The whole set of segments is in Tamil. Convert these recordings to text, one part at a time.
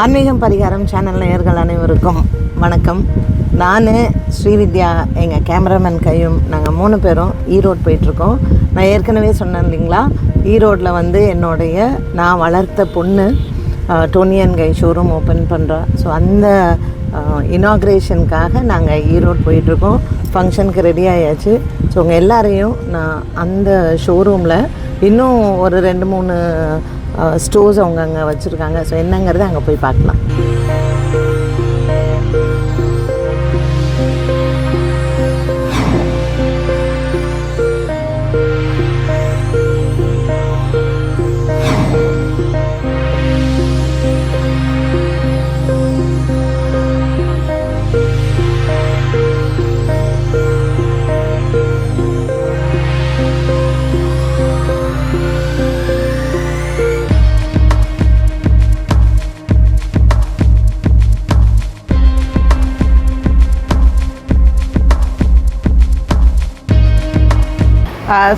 ஆன்மீகம் பரிகாரம் சேனல் நேயர்கள் அனைவருக்கும் வணக்கம். நான் ஸ்ரீவித்யா எங்கள் கேமராமேன் கையும் நாங்கள் மூணு பேரும் ஈரோடு போயிட்டுருக்கோம். நான் ஏற்கனவே சொன்னேன் இல்லைங்களா? ஈரோட்டில் வந்து என்னுடைய நான் வளர்த்த பொண்ணு Toni and Guy showroom open பண்ணுறோம் ஸோ அந்த இனாக்ரேஷனுக்காக நாங்கள் ஈரோடு போயிட்டுருக்கோம். ஃபங்க்ஷனுக்கு ரெடி ஆயாச்சு. ஸோ உங்கள் எல்லாரையும் நான் அந்த ஷோரூமில் இன்னும் ஒரு ரெண்டு மூணு ஸ்டோர்ஸ் அவங்க அங்கே வச்சுருக்காங்க. ஸோ என்னங்கிறத அங்கே போய் பார்க்கலாம்.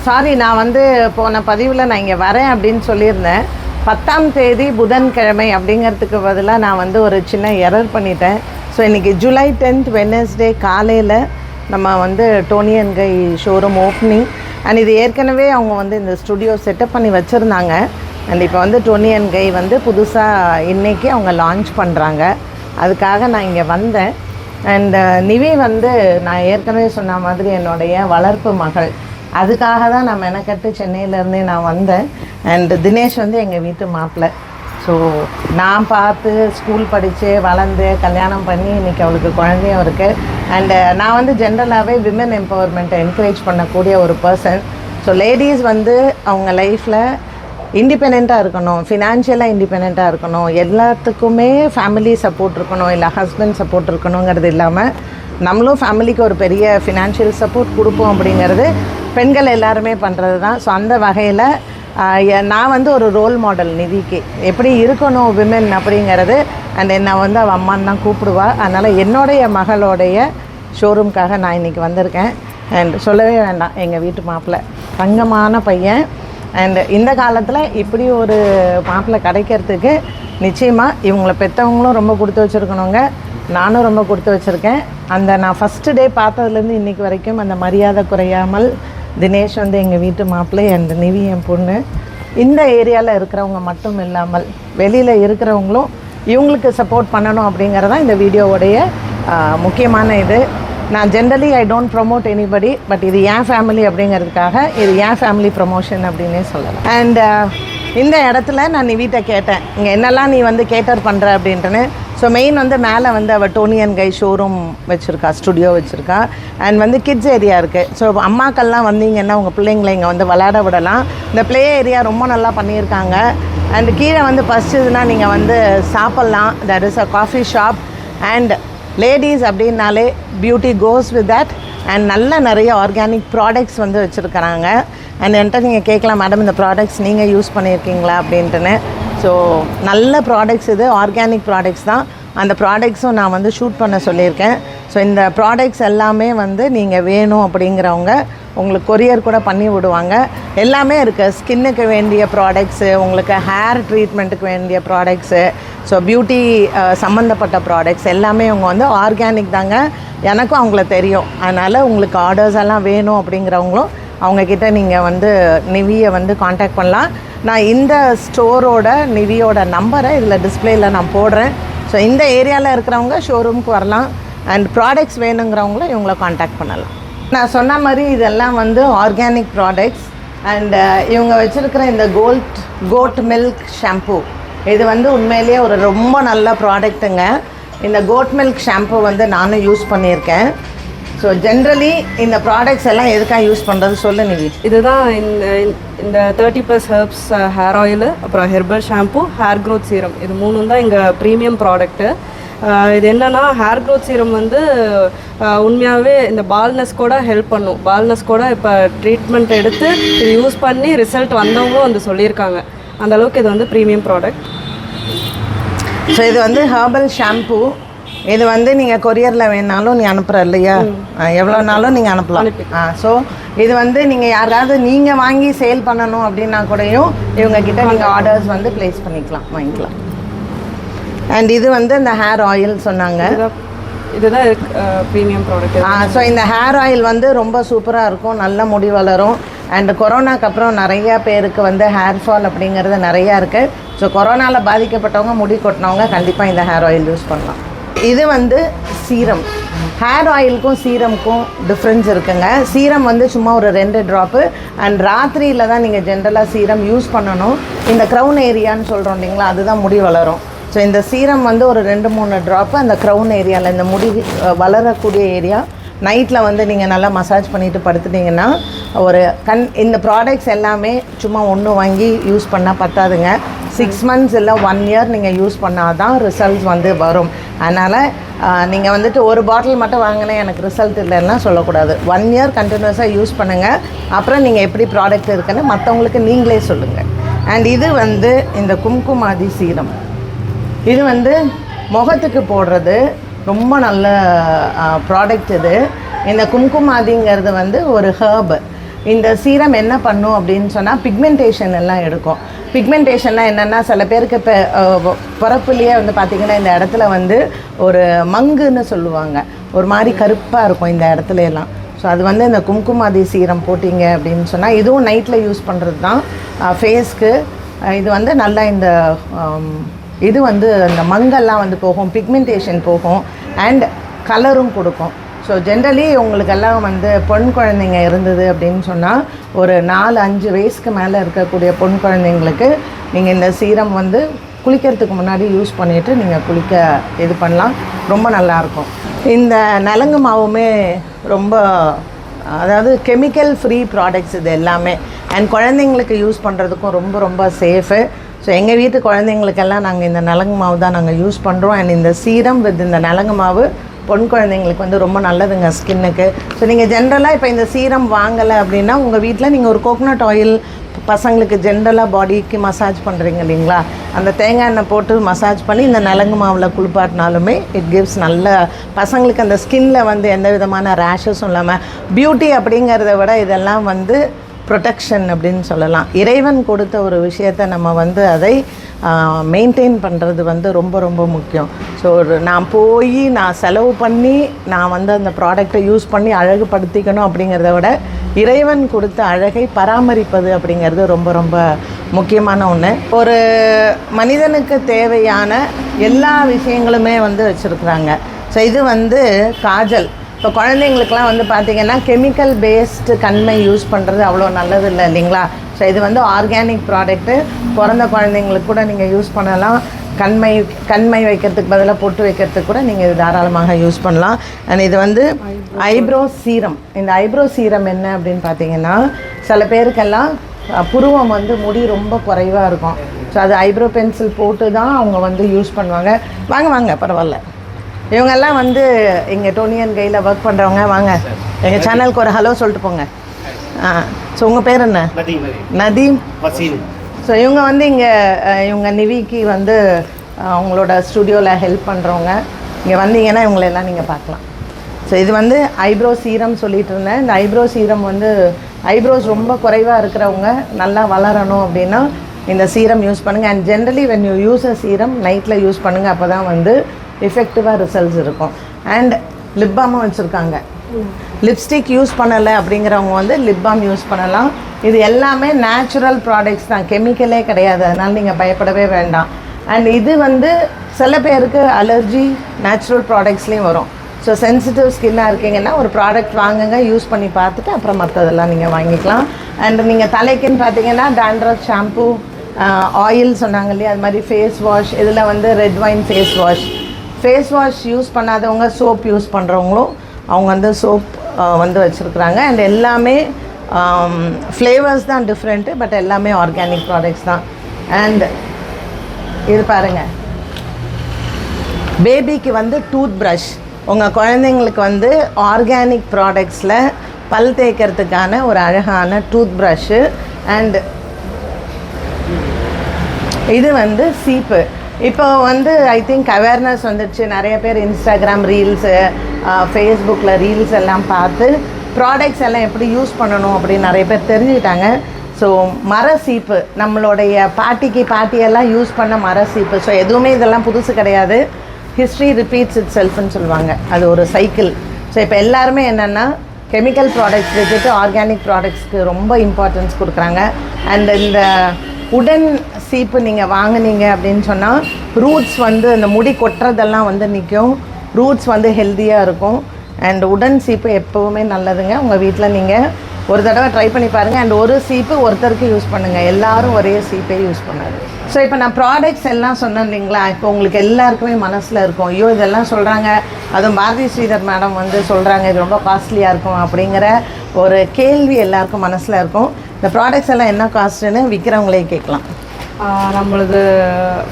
சாரி நான் வந்து போன பதிவில் நான் இங்கே வரேன் அப்படின்னு சொல்லியிருந்தேன். பத்தாம் தேதி புதன்கிழமை அப்படிங்கிறதுக்கு பதிலாக நான் வந்து ஒரு சின்ன எரர் பண்ணிட்டேன். ஸோ இன்றைக்கி ஜூலை டென்த் வெனஸ்டே காலையில் நம்ம வந்து Toni and Guy showroom opening and இது ஏற்கனவே அவங்க வந்து இந்த ஸ்டுடியோ செட்டப் பண்ணி வச்சுருந்தாங்க. அண்ட் இப்போ வந்து டோனியன் கை வந்து புதுசாக இன்றைக்கி அவங்க லான்ச் பண்ணுறாங்க அதுக்காக நான் இங்கே வந்தேன். அண்ட் நிவி வந்து நான் ஏற்கனவே சொன்ன மாதிரி என்னுடைய வளர்ப்பு மகள். அதுக்காக தான் நான் மெனக்கட்டு சென்னையிலேருந்தே நான் வந்தேன். அண்ட் தினேஷ் வந்து எங்கள் வீட்டு மாப்பிள்ளை. ஸோ நான் பார்த்து ஸ்கூல் படித்து வளர்ந்து கல்யாணம் பண்ணி இன்றைக்கி அவளுக்கு குழந்தையும் இருக்குது அண்டு நான் வந்து ஜென்ரலாகவே விமன் எம்பவர்மெண்ட்டை என்கரேஜ் பண்ணக்கூடிய ஒரு பர்சன் ஸோ லேடிஸ் வந்து அவங்க லைஃப்பில் இண்டிபெண்ட்டாக இருக்கணும். ஃபினான்ஷியலாக இண்டிபெண்ட்டாக இருக்கணும். எல்லாத்துக்குமே ஃபேமிலி சப்போர்ட் இருக்கணும். இல்லை ஹஸ்பண்ட் சப்போர்ட் இருக்கணுங்கிறது இல்லாமல் நம்மளும் ஃபேமிலிக்கு ஒரு பெரிய ஃபினான்ஷியல் சப்போர்ட் கொடுப்போம் அப்படிங்கிறது பெண்கள் எல்லாருமே பண்ணுறது தான் ஸோ அந்த வகையில் நான் வந்து ஒரு ரோல் மாடல் நிதிக்கு. எப்படி இருக்கணும் விமன் அப்படிங்கிறது அண்ட் என்னை வந்து அவள் அம்மான்னு தான் கூப்பிடுவாள் அதனால் என்னுடைய மகளோடைய ஷோரூம்க்காக நான் இன்றைக்கி வந்திருக்கேன். அண்ட் சொல்லவே வேண்டாம் எங்கள் வீட்டு மாப்பிள்ளை தங்கமான பையன். அண்ட் இந்த காலத்தில் இப்படி ஒரு மாப்பிள்ளை கிடைக்கிறதுக்கு நிச்சயமாக இவங்களை பெற்றவங்களும் ரொம்ப கொடுத்து வச்சுருக்கணுங்க. நானும் ரொம்ப கொடுத்து வச்சுருக்கேன். அந்த நான் ஃபஸ்ட்டு டே பார்த்ததுலேருந்து இன்றைக்கி வரைக்கும் அந்த மரியாதை குறையாமல் தினேஷ் வந்து எங்கள் வீட்டு மாப்பிள்ளை அண்ட் நிவி என் பொண்ணு. இந்த ஏரியாவில் இருக்கிறவங்க மட்டும் இல்லாமல் வெளியில் இருக்கிறவங்களும் இவங்களுக்கு சப்போர்ட் பண்ணணும் அப்படிங்கிறதான் இந்த வீடியோவுடைய முக்கியமான இது. நான் generally I don't promote anybody but இது என் ஃபேமிலி அப்படிங்கிறதுக்காக இது என் ஃபேமிலி ப்ரொமோஷன் அப்படின்னே சொல்லலாம். அண்ட் இந்த இடத்துல நான் நிவிட்ட கேட்டேன். இங்கே என்னெல்லாம் நீ வந்து கேட்டர் பண்ணுற அப்படின்ட்டுன்னு. ஸோ மெயின் வந்து மேலே வந்து அவள் டோனியன் கை ஷோரூம் வச்சுருக்கா ஸ்டுடியோ வச்சுருக்கா. அண்ட் வந்து கிட்ஸ் ஏரியா இருக்குது ஸோ அம்மாக்கள்லாம் வந்தீங்கன்னா உங்கள் பிள்ளைங்களை இங்கே வந்து விளையாட விடலாம். இந்த ப்ளே ஏரியா ரொம்ப நல்லா பண்ணியிருக்காங்க. அண்ட் கீழே வந்து பசிச்சதுன்னா நீங்கள் வந்து சாப்பிட்லாம். That is a coffee shop and ladies அப்படின்னாலே beauty goes with that and நல்ல நிறைய ஆர்கானிக் ப்ராடக்ட்ஸ் வந்து வச்சுருக்கிறாங்க. அண்ட் என்கிட்ட நீங்கள் கேட்கலாம் மேடம் இந்த ப்ராடக்ட்ஸ் நீங்கள் யூஸ் பண்ணியிருக்கீங்களா? அப்படின்ட்டுன்னு. ஸோ நல்ல ப்ராடக்ட்ஸ் இது ஆர்கானிக் ப்ராடக்ட்ஸ் தான். அந்த ப்ராடக்ட்ஸும் நான் வந்து ஷூட் பண்ண சொல்லியிருக்கேன். ஸோ இந்த ப்ராடக்ட்ஸ் எல்லாமே வந்து நீங்கள் வேணும் அப்படிங்கிறவங்க உங்களுக்கு கொரியர் கூட பண்ணி விடுவாங்க. எல்லாமே இருக்குது ஸ்கின்னுக்கு வேண்டிய ப்ராடக்ட்ஸு உங்களுக்கு ஹேர் ட்ரீட்மெண்ட்டுக்கு வேண்டிய ப்ராடக்ட்ஸு ஸோ பியூட்டி சம்மந்தப்பட்ட ப்ராடக்ட்ஸ் எல்லாமே அவங்க வந்து ஆர்கானிக் தாங்க. எனக்கும் அவங்கள தெரியும். அதனால் உங்களுக்கு ஆர்டர்ஸ் எல்லாம் வேணும் அப்படிங்கிறவங்களும் அவங்கக்கிட்ட நீங்கள் வந்து நிவியை வந்து காண்டாக்ட் பண்ணலாம். நான் இந்த ஸ்டோரோட நிவியோட நம்பரை இதில் டிஸ்பிளேயில் நான் போடுறேன். ஸோ இந்த ஏரியாவில் இருக்கிறவங்க ஷோரூமுக்கு வரலாம். அண்ட் ப்ராடக்ட்ஸ் வேணுங்கிறவங்களும் இவங்கள காண்டாக்ட் பண்ணலாம். நான் சொன்ன மாதிரி இதெல்லாம் வந்து ஆர்கானிக் ப்ராடக்ட்ஸ் அண்டு இவங்க வச்சுருக்கிற இந்த கோல்ட் கோட் மில்க் ஷாம்பு இது வந்து உண்மையிலேயே ஒரு ரொம்ப நல்ல ப்ராடக்ட்டுங்க இந்த கோட் மில்க் ஷாம்பு வந்து நானும் யூஸ் பண்ணியிருக்கேன். ஸோ ஜென்ரலி இந்த ப்ராடக்ட்ஸ் எல்லாம் எதுக்காக யூஸ் பண்ணுறது சொல்லு நிவி. இதுதான் இந்த இந்த thirty plus herbs hair oil அப்புறம் herbal shampoo hair growth serum இது மூணும் தான் எங்கள் ப்ரீமியம் ப்ராடக்ட்டு இது என்னன்னா ஹேர் க்ரோத் சீரம் வந்து ஆஹ் உண்மையாகவே இந்த பால்னஸ் கூட ஹெல்ப் பண்ணும். பால்னஸ் கூட இப்போ ட்ரீட்மெண்ட் எடுத்து இது யூஸ் பண்ணி ரிசல்ட் வந்தவங்களும் வந்து சொல்லியிருக்காங்க. அந்த அளவுக்கு இது வந்து ப்ரீமியம் ப்ராடக்ட் ஸோ இது வந்து ஹெர்பல் ஷாம்பு இது வந்து நீங்கள் கொரியரில் வேணாலும் நீ அனுப்புற இல்லையா? எவ்வளோனாலும் நீங்கள் அனுப்பலாம். ஆ ஸோ இது வந்து நீங்கள் யாராவது நீங்கள் வாங்கி சேல் பண்ணணும் அப்படின்னா கூடயும் இவங்க கிட்ட நீங்கள் ஆர்டர்ஸ் வந்து ப்ளேஸ் பண்ணிக்கலாம் வாங்கிக்கலாம். அண்ட் இது வந்து இந்த ஹேர் ஆயில் சொன்னாங்க. இதுதான் ப்ரீமியம் ப்ராடக்ட் ஸோ இந்த ஹேர் ஆயில் வந்து ரொம்ப சூப்பராக இருக்கும் நல்ல முடி வளரும். அண்ட் கொரோனாக்கு அப்புறம் நிறைய பேருக்கு வந்து ஹேர் ஃபால் அப்படிங்கிறது நிறையா இருக்குது ஸோ கொரோனாவில் பாதிக்கப்பட்டவங்க முடி கொட்டினவங்க கண்டிப்பாக இந்த ஹேர் ஆயில் யூஸ் பண்ணலாம். இது வந்து சீரம். ஹேர் ஆயிலுக்கும் சீரமுக்கும் டிஃப்ரென்ஸ் இருக்குங்க. சீரம் வந்து சும்மா ஒரு ரெண்டு ட்ராப்பு அண்ட் ராத்திரியில் தான் நீங்கள் ஜென்ரலாக சீரம் யூஸ் பண்ணணும். இந்த க்ரௌன் ஏரியான்னு சொல்கிறோம் இல்லைங்களா அதுதான் முடி வளரும். ஸோ இந்த சீரம் வந்து ஒரு ரெண்டு மூணு ட்ராப்பு அந்த க்ரௌன் ஏரியாவில் இந்த முடி வளரக்கூடிய ஏரியா நைட்டில் வந்து நீங்கள் நல்லா மசாஜ் பண்ணிவிட்டு படுத்துட்டிங்கன்னா ஒரு கண் இந்த ப்ராடக்ட்ஸ் எல்லாமே சும்மா ஒன்று வாங்கி யூஸ் பண்ணால் பத்தாதுங்க. சிக்ஸ் மந்த்ஸ் இல்லை ஒன் இயர் நீங்கள் யூஸ் பண்ணால் தான் ரிசல்ட்ஸ் வந்து வரும். அதனால் நீங்கள் வந்துட்டு ஒரு பாட்டில் மட்டும் வாங்கினேன் எனக்கு ரிசல்ட் இல்லைன்னா சொல்லக்கூடாது. ஒன் இயர் கண்டினியூஸாக யூஸ் பண்ணுங்கள் அப்புறம் நீங்கள் எப்படி ப்ராடக்ட் இருக்குன்னு மற்றவங்களுக்கு நீங்களே சொல்லுங்கள் அண்ட் இது வந்து இந்த கும்குமாதி சீரம். இது வந்து முகத்துக்கு போடுறது ரொம்ப நல்ல ப்ராடக்ட் இது. இந்த கும்குமாதிங்கிறது வந்து ஒரு ஹேர்பு இந்த சீரம் என்ன பண்ணும் அப்படின்னு சொன்னால் பிக்மெண்டேஷன் எல்லாம் எடுக்கும். பிக்மெண்டேஷன்லாம் என்னென்னா சில பேருக்கு இப்போ பிறப்புலேயே வந்து பார்த்திங்கன்னா இந்த இடத்துல வந்து ஒரு மங்குன்னு சொல்லுவாங்க. ஒரு மாதிரி கருப்பாக இருக்கும் இந்த இடத்துல எல்லாம். ஸோ அது வந்து இந்த கும்குமாதி சீரம் போட்டிங்க அப்படின்னு சொன்னால் இதுவும் நைட்டில் யூஸ் பண்ணுறது தான் ஃபேஸ்க்கு இது வந்து நல்லா இந்த இது வந்து இந்த மங்கெல்லாம் வந்து போகும் பிக்மெண்டேஷன் போகும் அண்ட் கலரும் கொடுக்கும். ஸோ ஜென்ரலி உங்களுக்கெல்லாம் வந்து பொன் குழந்தைங்க இருந்தது அப்படின்னு சொன்னால் ஒரு நாலு அஞ்சு வயசுக்கு மேலே இருக்கக்கூடிய பொன் குழந்தைங்களுக்கு நீங்கள் இந்த சீரம் வந்து குளிக்கிறதுக்கு முன்னாடி யூஸ் பண்ணிவிட்டு நீங்கள் குளிக்க இது பண்ணலாம். ரொம்ப நல்லாயிருக்கும் இந்த நலங்கு மாவுமே ரொம்ப அதாவது கெமிக்கல் ஃப்ரீ ப்ராடக்ட்ஸ் இது எல்லாமே. அண்ட் குழந்தைங்களுக்கு யூஸ் பண்ணுறதுக்கும் ரொம்ப ரொம்ப சேஃபு ஸோ எங்கள் வீட்டு குழந்தைங்களுக்கெல்லாம் நாங்கள் இந்த நலங்கு மாவு தான் நாங்கள் யூஸ் பண்ணுறோம் அண்ட் இந்த சீரம் வித் இந்த நலங்கு மாவு பொன் குழந்தைங்களுக்கு வந்து ரொம்ப நல்லதுங்க ஸ்கின்னுக்கு. ஸோ நீங்கள் ஜென்ரலாக இப்போ இந்த சீரம் வாங்கலை அப்படின்னா உங்கள் வீட்டில் நீங்கள் ஒரு கோகனட் ஆயில் பசங்களுக்கு ஜென்ரலாக பாடிக்கு மசாஜ் பண்ணுறீங்க இல்லைங்களா? அந்த தேங்காய் எண்ணெய் போட்டு மசாஜ் பண்ணி இந்த நலங்கு மாவில் குளிப்பாட்டினாலுமே இட் கிவ்ஸ் நல்ல பசங்களுக்கு அந்த ஸ்கின்னில் வந்து எந்த விதமான ரேஷஸும் இல்லாமல் பியூட்டி அப்படிங்கிறத விட இதெல்லாம் வந்து ப்ரொடெக்ஷன் அப்படின்னு சொல்லலாம். இறைவன் கொடுத்த ஒரு விஷயத்தை நம்ம வந்து அதை மெயின்டைன் பண்ணுறது வந்து ரொம்ப ரொம்ப முக்கியம். ஸோ நான் போய் நான் செலவு பண்ணி நான் வந்து அந்த ப்ராடக்டை யூஸ் பண்ணி அழகுபடுத்திக்கணும் அப்படிங்கிறத விட இறைவன் கொடுத்த அழகை பராமரிப்பது அப்படிங்கிறது ரொம்ப ரொம்ப முக்கியமான ஒன்று ஒரு மனிதனுக்கு தேவையான எல்லா விஷயங்களுமே வந்து வச்சுருக்குறாங்க. ஸோ இது வந்து காஜல். இப்போ குழந்தைங்களுக்குலாம் வந்து பார்த்திங்கன்னா கெமிக்கல் பேஸ்டு கண்மை யூஸ் பண்ணுறது அவ்வளோ நல்லது இல்லை இல்லைங்களா? ஸோ இது வந்து ஆர்கானிக் ப்ராடக்ட்டு பிறந்த குழந்தைங்களுக்கு கூட நீங்கள் யூஸ் பண்ணலாம். கண்மை கண்மை வைக்கிறதுக்கு பதிலாக பொட்டு வைக்கிறதுக்கு கூட நீங்கள் இது தாராளமாக யூஸ் பண்ணலாம். அண்ட் இது வந்து ஐப்ரோ சீரம் இந்த ஐப்ரோ சீரம் என்ன அப்படின்னு பார்த்தீங்கன்னா சில பேருக்கெல்லாம் புருவம் வந்து முடி ரொம்ப குறைவாக இருக்கும். ஸோ அது ஐப்ரோ பென்சில் போட்டு தான் அவங்க வந்து யூஸ் பண்ணுவாங்க. வாங்க வாங்க பரவாயில்ல. இவங்கெல்லாம் வந்து இங்கே டோனியன் கையில் ஒர்க் பண்ணுறவங்க வாங்க. எங்கள் சேனலுக்கு ஒரு ஹலோ சொல்லிட்டு போங்க. ஆ ஸோ உங்கள் பேர் என்ன? நதீம் ஸோ இவங்க வந்து இங்கே இவங்க நிவிக்கு வந்து அவங்களோட ஸ்டுடியோவில் ஹெல்ப் பண்ணுறவங்க இங்கே வந்தீங்கன்னா இவங்களெல்லாம் நீங்கள் பார்க்கலாம். ஸோ இது வந்து ஐப்ரோ சீரம் சொல்லிட்டு இருந்தேன். இந்த ஐப்ரோ சீரம் வந்து ஐப்ரோஸ் ரொம்ப குறைவாக இருக்கிறவங்க நல்லா வளரணும் அப்படின்னா இந்த சீரம் யூஸ் பண்ணுங்கள் and generally when you use a serum நைட்டில் யூஸ் பண்ணுங்கள் அப்போ தான் வந்து எஃபெக்டிவாக ரிசல்ட்ஸ் இருக்கும். அண்ட் லிப் பாமும் வச்சுருக்காங்க. லிப்ஸ்டிக் யூஸ் பண்ணலை அப்படிங்கிறவங்க வந்து லிப் பாம் யூஸ் பண்ணலாம். இது எல்லாமே நேச்சுரல் ப்ராடக்ட்ஸ் தான். கெமிக்கலே கிடையாது. அதனால் நீங்கள் பயப்படவே வேண்டாம். அண்ட் இது வந்து சில பேருக்கு அலர்ஜி நேச்சுரல் ப்ராடக்ட்ஸ்லேயும் வரும். ஸோ சென்சிட்டிவ் ஸ்கின்னாக இருக்கீங்கன்னா ஒரு ப்ராடக்ட் வாங்குங்க யூஸ் பண்ணி பார்த்துட்டு அப்புறம் மற்றதெல்லாம் நீங்கள் வாங்கிக்கலாம். அண்ட் நீங்கள் தலைக்குன்னு பார்த்தீங்கன்னா டேண்ட்ரஃப் ஷாம்பு ஆயில் சொன்னாங்க இல்லையா? அது மாதிரி ஃபேஸ் வாஷ் இதில் வந்து red wine face wash face wash use பண்ணாதவங்க சோப் யூஸ் பண்ணுறவங்களும் அவங்க வந்து சோப் வந்து வச்சுருக்குறாங்க. அண்ட் எல்லாமே um, ஃப்ளேவர்ஸ் தான் டிஃப்ரெண்ட்டு பட் எல்லாமே ஆர்கானிக் ப்ராடக்ட்ஸ் தான். அண்ட் இது பாருங்கள் பேபிக்கு வந்து டூத் ப்ரஷ் உங்கள் குழந்தைங்களுக்கு வந்து ஆர்கானிக் ப்ராடக்ட்ஸில் பல் தேய்க்கிறதுக்கான ஒரு அழகான டூத் ப்ரஷ்ஷு அண்ட் இது வந்து சீப்பு. இப்போ வந்து ஐ திங்க் அவேர்னஸ் வந்துடுச்சு. நிறைய பேர் இன்ஸ்டாகிராம் ரீல்ஸு ஃபேஸ்புக்கில் ரீல்ஸ் எல்லாம் பார்த்து ப்ராடக்ட்ஸ் எல்லாம் எப்படி யூஸ் பண்ணணும் அப்படின்னு நிறைய பேர் தெரிஞ்சுக்கிட்டாங்க. ஸோ மர சீப்பு நம்மளுடைய பாட்டிக்கு பாட்டியெல்லாம் யூஸ் பண்ண மர சீப்பு ஸோ எதுவுமே இதெல்லாம் புதுசு கிடையாது. ஹிஸ்ட்ரி ரிப்பீட்ஸ் இட் செல்ஃப்னு சொல்லுவாங்க. அது ஒரு சைக்கிள் ஸோ இப்போ எல்லாருமே என்னென்னா கெமிக்கல் ப்ராடக்ட்ஸ் விட்டுட்டு ஆர்கானிக் ப்ராடக்ட்ஸ்க்கு ரொம்ப இம்பார்ட்டன்ஸ் கொடுக்குறாங்க. அண்ட் இந்த உடன் சீப்பு நீங்கள் வாங்குனீங்க அப்படின்னு சொன்னால் ரூட்ஸ் வந்து அந்த முடி கொட்டுறதெல்லாம் வந்து நிற்கும் ரூட்ஸ் வந்து ஹெல்த்தியாக இருக்கும். அண்ட் உடன் சீப்பு எப்போவுமே நல்லதுங்க. உங்கள் வீட்டில் நீங்கள் ஒரு தடவை ட்ரை பண்ணி பாருங்கள் அண்ட் ஒரு சீப்பு ஒருத்தருக்கு யூஸ் பண்ணுங்கள் எல்லோரும் ஒரே சீப்பே யூஸ் பண்ணாது. ஸோ இப்போ நான் ப்ராடக்ட்ஸ் எல்லாம் சொன்னேன் இல்லைங்களா? இப்போ உங்களுக்கு எல்லாருக்குமே மனசில் இருக்கும். ஐயோ இதெல்லாம் சொல்கிறாங்க அதுவும் பாரதி ஸ்ரீதர் மேடம் வந்து சொல்கிறாங்க இது ரொம்ப காஸ்ட்லியாக இருக்கும் அப்படிங்கிற ஒரு கேள்வி எல்லாருக்கும் மனசில் இருக்கும். இந்த ப்ராடக்ட்ஸ் எல்லாம் என்ன காஸ்ட்டுன்னு விற்கிறவங்களே கேட்கலாம். நம்மளது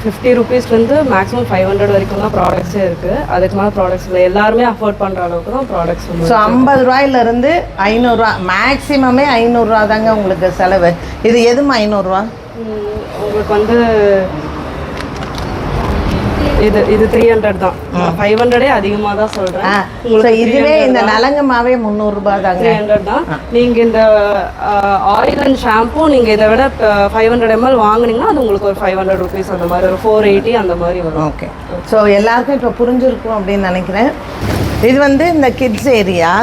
ஃபிஃப்டி ருபீஸ்லேருந்து மேக்ஸிமம் ஃபைவ் ஹண்ட்ரட் வரைக்கும் தான் ப்ராடக்ட்ஸே இருக்குது அதுக்கு மேலே ப்ராடக்ட்ஸ் இல்லை. எல்லாருமே அஃபோர்ட் பண்ணுற அளவுக்கு தான் ப்ராடக்ட்ஸ் ஸோ ஐம்பது ரூபாயிலிருந்து ஐநூறுரூவா மேக்ஸிமமே ஐநூறுரூவா தாங்க உங்களுக்கு செலவு. இது எதுவும் ஐநூறுரூவா உங்களுக்கு வந்து இது இது த்ரீ ஹண்ட்ரட் தான். ஃபைவ் ஹண்ட்ரடே அதிகமாக தான் சொல்கிறேன் இதுவே இந்த நலங்கு மாவே முந்நூறுரூபா தாங்க த்ரீ ஹண்ட்ரட் தான். நீங்கள் இந்த ஆயில் அண்ட் ஷாம்பு நீங்கள் இதை விட ஃபைவ் ஹண்ட்ரட் எம்எல் வாங்குனீங்கன்னா அது உங்களுக்கு ஒரு ஃபைவ் ஹண்ட்ரட் ருபீஸ் அந்த மாதிரி ஒரு ஃபோர் எயிட்டி அந்த மாதிரி வரும். ஓகே. ஸோ எல்லாருக்கும் இப்போ புரிஞ்சிருக்கும் அப்படின்னு நினைக்கிறேன். இது வந்து இந்த கிட்ஸ் ஏரியா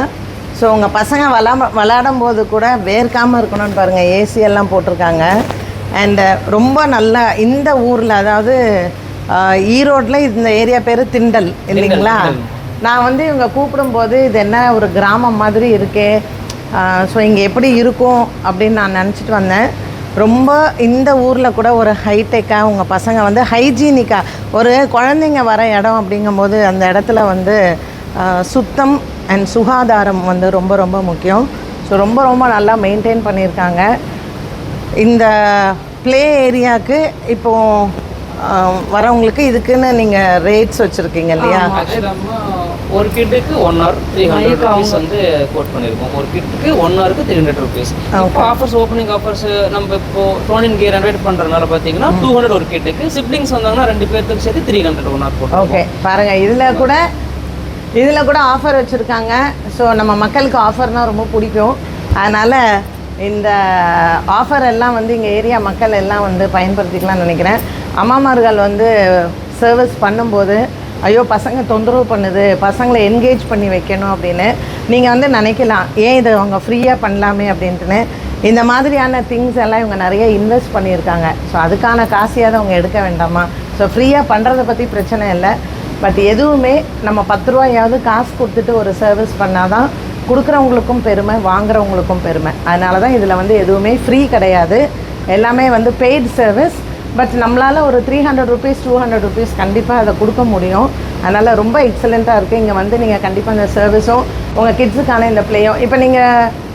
ஸோ உங்கள் பசங்க விளாட விளாடும் போது கூட வேர்க்காமல் இருக்கணும்னு பாருங்கள் ஏசி எல்லாம் போட்டிருக்காங்க. அண்டு ரொம்ப நல்லா இந்த ஊரில் அதாவது ஈரோட்டில் இந்த ஏரியா பேர் திண்டல் இல்லைங்களா? நான் வந்து இவங்க கூப்பிடும்போது இது என்ன ஒரு கிராமம் மாதிரி இருக்கே. ஸோ இங்கே எப்படி இருக்கும் அப்படின்னு நான் நினச்சிட்டு வந்தேன். ரொம்ப இந்த ஊரில் கூட ஒரு ஹைடெக்காக உங்கள் பசங்க வந்து ஹைஜீனிக்காக ஒரு குழந்தைங்க வர இடம் அப்படிங்கும்போது அந்த இடத்துல வந்து சுத்தம் அண்ட் சுகாதாரம் வந்து ரொம்ப ரொம்ப முக்கியம். ஸோ ரொம்ப ரொம்ப நல்லா மெயின்டைன் பண்ணியிருக்காங்க. இந்த ப்ளே ஏரியாவுக்கு இப்போ ஆஹ், வரவங்களுக்கு இதுக்குன்னு நீங்கள் ரேட்ஸ் வச்சுருக்கீங்க இல்லையா? ஒரு கிட்டுக்கு one hour three hundred rupees வந்து கோட் பண்ணியிருக்கோம் ஒரு கிட்டுக்கு ஒன் ஹவருக்கு த்ரீ ஹண்ட்ரட் ருபீஸ் இப்போ ஆஃபர்ஸ் ஓப்பனிங் ஆஃபர்ஸ் நம்ம இப்போ டோனின் கே ரெனோவேட் பண்ணுறதுனால பார்த்தீங்கன்னா டூ ஹண்ட்ரட் ஒரு கிட்டுக்கு சிப்ளிங்ஸ் வந்தாங்கன்னா ரெண்டு பேர்த்துக்கு சேர்த்து த்ரீ ஹண்ட்ரட் ஒன் ஹவர் போட்டோம் ஓகே பாருங்கள் இதில் கூட இதில் கூட ஆஃபர் வச்சுருக்காங்க. ஸோ நம்ம மக்களுக்கு ஆஃபர்னால் ரொம்ப பிடிக்கும். அதனால் இந்த ஆஃபர் எல்லாம் வந்து இங்கே ஏரியா மக்கள் எல்லாம் வந்து பயன்படுத்திக்கலாம்னு நினைக்கிறேன். அம்மாமார்கள் வந்து சர்வீஸ் பண்ணும்போது ஐயோ பசங்க தொந்தரவு பண்ணுது பசங்களை என்கேஜ் பண்ணி வைக்கணும் அப்படின்னு நீங்கள் வந்து நினைக்கலாம். ஏன் இதை அவங்க ஃப்ரீயாக பண்ணலாமே அப்படின்ட்டுன்னு. இந்த மாதிரியான திங்ஸ் எல்லாம் இவங்க நிறைய இன்வெஸ்ட் பண்ணியிருக்காங்க. ஸோ அதுக்கான காசையாவது அவங்க எடுக்க வேண்டாமா? ஸோ ஃப்ரீயாக பண்ணுறத பற்றி பிரச்சனை இல்லை. பட் எதுவுமே நம்ம பத்து ரூபாயாவது காசு கொடுத்துட்டு ஒரு சர்வீஸ் பண்ணால் தான் கொடுக்குறவங்களுக்கும் பெருமை வாங்குறவங்களுக்கும் பெருமை. அதனால தான் இதில் வந்து எதுவுமே ஃப்ரீ கிடையாது. எல்லாமே வந்து பெய்டு சர்வீஸ் பட் நம்மளால் ஒரு three hundred rupees two hundred rupees கண்டிப்பாக அதை கொடுக்க முடியும். அதனால் ரொம்ப எக்ஸலண்ட்டாக இருக்குது இங்கே வந்து நீங்கள் கண்டிப்பாக இந்த சர்வீஸும் உங்கள் கிட்ஸுக்கான இந்த ப்ளேயும் இப்போ நீங்கள்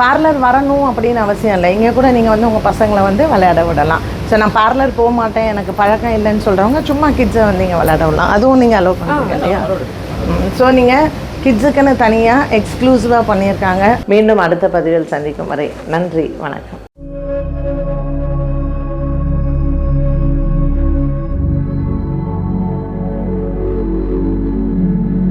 பார்லர் வரணும் அப்படின்னு அவசியம் இல்லை. இங்கே கூட நீங்கள் வந்து உங்கள் பசங்களை வந்து விளையாட விடலாம். ஸோ நான் பார்லர் போக மாட்டேன். எனக்கு பழக்கம் இல்லைன்னு சொல்கிறவங்க சும்மா கிட்ஸை வந்து இங்கே விளையாட விடலாம். அதுவும் நீங்கள் அலோவ் பண்ணுறீங்க இல்லையா? ஸோ நீங்கள் கிட்ஸுக்குன்னு தனியாக எக்ஸ்க்ளூசிவாக பண்ணியிருக்காங்க. மீண்டும் அடுத்த பதிவில் சந்திக்கும் வரை நன்றி வணக்கம்.